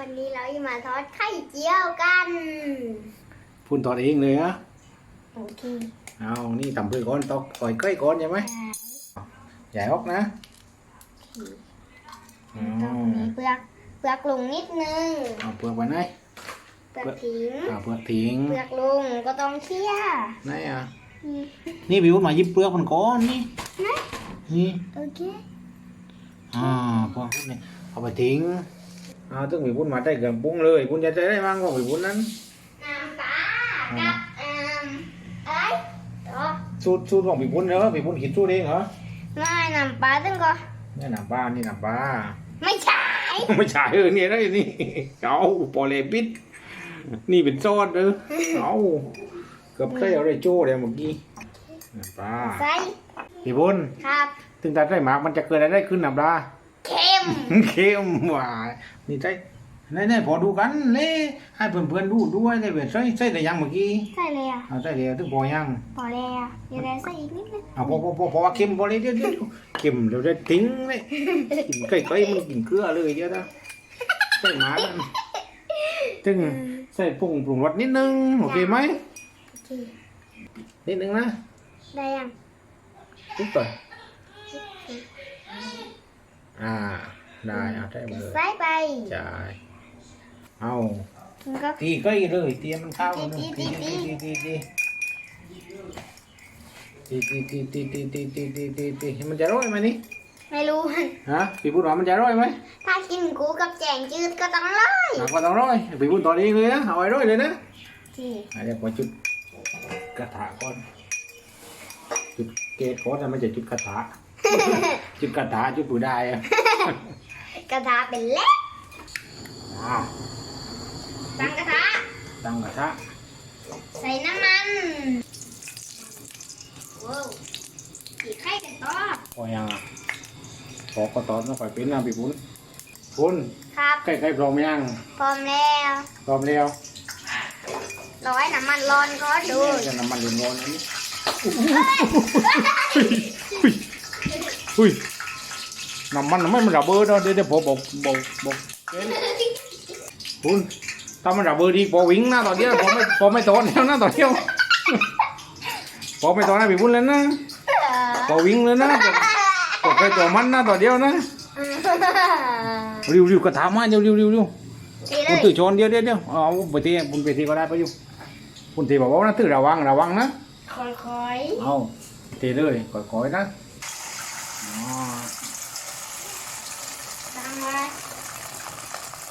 วันนี้เราจะมาทอดไข่เจียวกันพูนทอดเองเลยนะโอเคเอานี่ทำเพื่อก้อนตอกก่อยก้อยก้อนใช่ไหมใหญ่ออกนะอ๋อต้องมีเปลือกเปลือกลงนิดนึงเอาเปลือกไว้ไหนเปลือกทิ้งเอาเปลือกทิ้งเปลือกลงก็ต้องเคี่ยวไหนอะอืมนี่บิวมาหยิบเปลือกมันก้อนนี่นะนี่โอเคอ่าเปลือกพวกนี้เอาไปทิ้งเอาตึ้งบิวพูดมาได้เกินปุ้งเลยปุ้นจะได้มั่งของบิวพูดนั้นน้ำปลากับเอ่มอะไรต่อสูตรสูตรของบิวพูดเนอะบิวพูดคิดสูตรเองเหรอไม่น้ำปลาตึงก็นี่น้ำปลานี่น้ำปลาไม่ใช่ ไม่ใช่เออเนี่ยได้นี่เอาปอเลปิดนี่เป็นซอสเออเอาเกือบใส่เอาได้โจ้เลยเมื่อกี้น้ำปลาใส่พี่บุญครับ ถึงตาได้หมากมันจะเกิดอะไรขึ้นน้ำปลา เค็มเค็มหวานนี่ใช่ไหนๆพอดูกันเลยให้เพื่อนๆดูด้วยเลยเว้ยใส่ใส่แต่ยังเมื่อกี้ใส่เลยอะเอาใส่เดียวถึงพอยังพอแล้วเดี๋ยวเราใส่อีกนิดนึงเอาพอพอพอพอว่าเค็มพอเลยเดี๋ยวเดี๋ยวเค็มเดี๋ยวได้ทิ้งเลยกินไก่ไก่มันกินเกลือเลยเดี๋ยวนะใส่หมากันถึงใส่ปรุงปรุงรสนิดนึงโอเคไหมโอเคนิดนึงนะได้ยังนิดก่อนอ่า ได้เอาใส่ไปเลยใส่ไปจ่ายเอามันก็ตีใกล้เลยเตรียมมันเข้าเลยตีตีตีตีตีตีตีตีตีตีตีตีตีตีตีตีตีมันจะร่อยไหมนี่ไม่รู้ฮะพี่พูดว่ามันจะร่อยไหมถ้ากินกูกับแจงจืดก็ต้องร้อยหนักก็ต้องร่อยพี่พูดตอนนี้เลยนะเอาไว้ร่อยเลยนะที่อะเดี๋ยวขอจุดกระถาก่อนจุดเกตก่อนนะไม่ใช่จุดกระถาจุดกระถาจุดปูได้อะ กระทะเป็นเล็กอ้าวตั้งกระทะ ตั้งกระทะใส่น้ำมันว้าวขีดไข่กันต่อพอยังอะพอก็ตอนต้องคอยเป็นนะพี่พูดพูนครับใกล้ๆพร้อมยังพร้อมแล้วพร้อมแล้วร้อยน้ำมันร้อนก็ดูจะน้ำมันร้อนๆอันนี้อุ้ยอุ้ยน้ำ มันไม่มันระเบิดเนาะเดี๋ยวเดี๋ยวผมบอกบอกบอกเอ๊ะคุณถ้ามันระเบิดดีพอวิ่งนะตอนเดียวผมไม่ผมไม่ตอนแล้วนะตอนเดียวผมไม่ตอนนะพี่บุญเลยนะพอวิ่งเลยนะผมไปตัวมันนะตอนเดียวนะริวริวกระถามาเดี๋ยวริวริวริวทีเลคุณยตื่นชนเดียวเดียวเดียวเอาไปทีคุณไปทีก็ได้ไปอยู่คุณทีบอกว่านะตื่นระวังระวังนะค่อยเอาทีเลยค่อยๆนะอ๋อ ๆตั้งไว้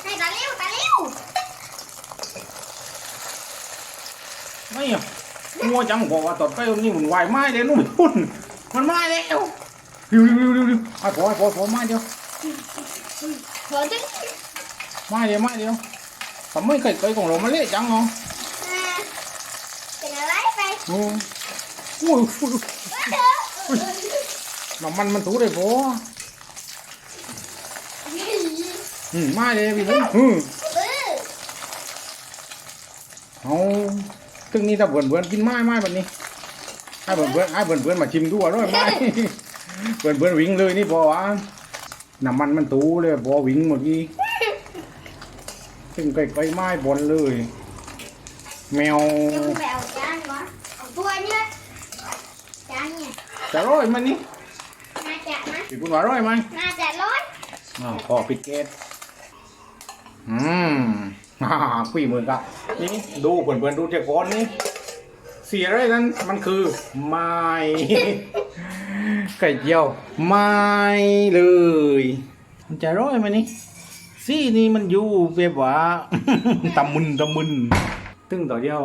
ให้ตาเลี้ยวตาเลี้ยว ไม่อะ มัวจำบอกว่าตอดไปตรงนี้มันไหวไม้เลยนู่นพุ่นมันไม้แล้วเร็วเร็วเร็วเร็วไอ้พอไอ้พอพอไม้เดียวพอจะไม้เดียวไม้เดียวทำไมไก่ไก่ของเรามันเละจังเนาะอ่าเป็นอะไรไปโอ้โหน้ำมันมันถูได้พออืมไม้เลยพี่ผมอืมเออเอา ตึงนี้ถ้าเบื่อนเบื่อนกินไม้ไม้แบบนี้ให้เบื่อนเบื่อนให้เบื่อนเบื่อนมาชิมดูอร่อยไหมเบื่อนเบื่อนวิ่งเลยนี่พอวะน้ำมันมันตูเลยพอวิ่งเมื่อกี้ตึงไก่ไก่ไม้บนเลย แมวเดี๋ยวคุณไปเอาจานก่อนเอาถ้วยเนี่ยจานเนี่ยจะอร่อยไหมันนี่น่าจะนะพี่คุณว่าอร่อยไหมน่าจะร้อนอ้าวพอปิดเกตอืมอ่าคุยมือกับ นี่ดูเพื่อนๆดูเจ้าก้อนนี่เสียอะไรนั้นมันคือไม้ไก่เจียวไม้เลยมันจะร้อยไหมนี่ซี่นี่มันอยู่แบบว่าตำมึนตำมึนตึ้งต่อเดียว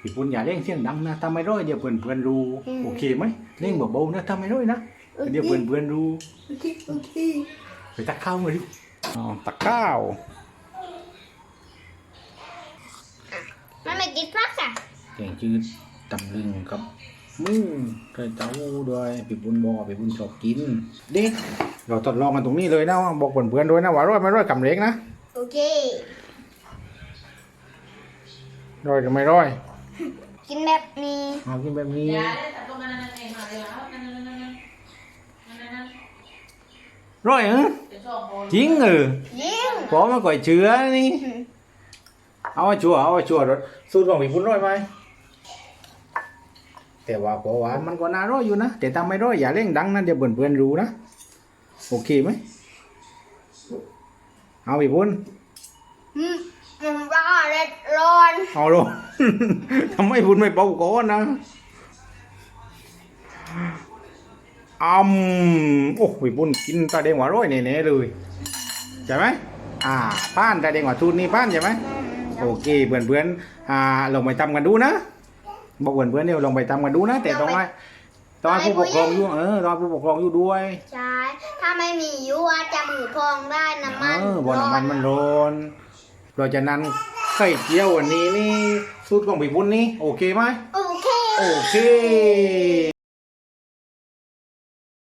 พี่ปุณอย่าเล่นเสียงดังนะถ้าไม่ร้อยเดี๋ยวเพื่อนเพื่อนๆรู้โอเคไหมเล่นเบาๆนะถ้าไม่ร้อยนะเดี๋ยวเพื่อนเพื่อนๆรู้โอเคโอเคไปตักข้าวมาดิอ๋อตักข้าว มันไม่กินพักอะแกงจืดตำลึงครับมึงกระเจ้าด้วยปีบุญบอกปีบุญชอบกิน เด็ก เราทดลองกันตรงนี้เลยนะ บอกเพื่อนๆด้วยนะว่าร้อยไม่ร้อยกำเล็กนะ โอเคร้อยกับไม่ร้อย กินแบบนี้เอากินแบบนี้ Ya, ada satu mana nanti mana ya? Mana mana mana mana. ร้อยเหรอ Besok mau จริงเออยิงพผมไม่ก่อยเชื้อนี่ เอาให้ชัวร์เอาให้ชัวร์รสสูตรของพี่พุ่นร้อยไหมแต่ว่าพอหวานมันก็น่าร้อยอยู่นะ แต่ถ้าไม่ร้อยอย่าเร่งดังนะเดี๋ยวเพื่อนๆรู้นะ โอเคไหม เอาพี่พุ่นอืมมันร้อนเลยร้อน เอาลง ทำไมพุ่นไม่เป่าก่อนนะอืมโอ้พี่พุ่นกินตาแดงหวานร้อยแน่ๆเลยใช่ไหมอ่าป้านตาแดงหวานสูตรนี้ป้านใช่ไหม โอเคเพื่อนเพื่อนๆอ่าลองไปทำกันดูนะบอกเพื่อนเพื่อนๆเดี๋ยวลองไปทำกันดูนะ แต่ต้องให้ต้องให้ผู้ปกครองอยู่เออต้องให้ผู้ปกครองอยู่ด้วยใช่ถ้าไม่มียูอาจจะมือพองได้น้ำมันเออบ่อน้ำมันมันร้อนเราจะนั้นไข่เจียววันนี้นี่สูตรของพี่พุ่นนี่โอเคไหมโอเคโอเค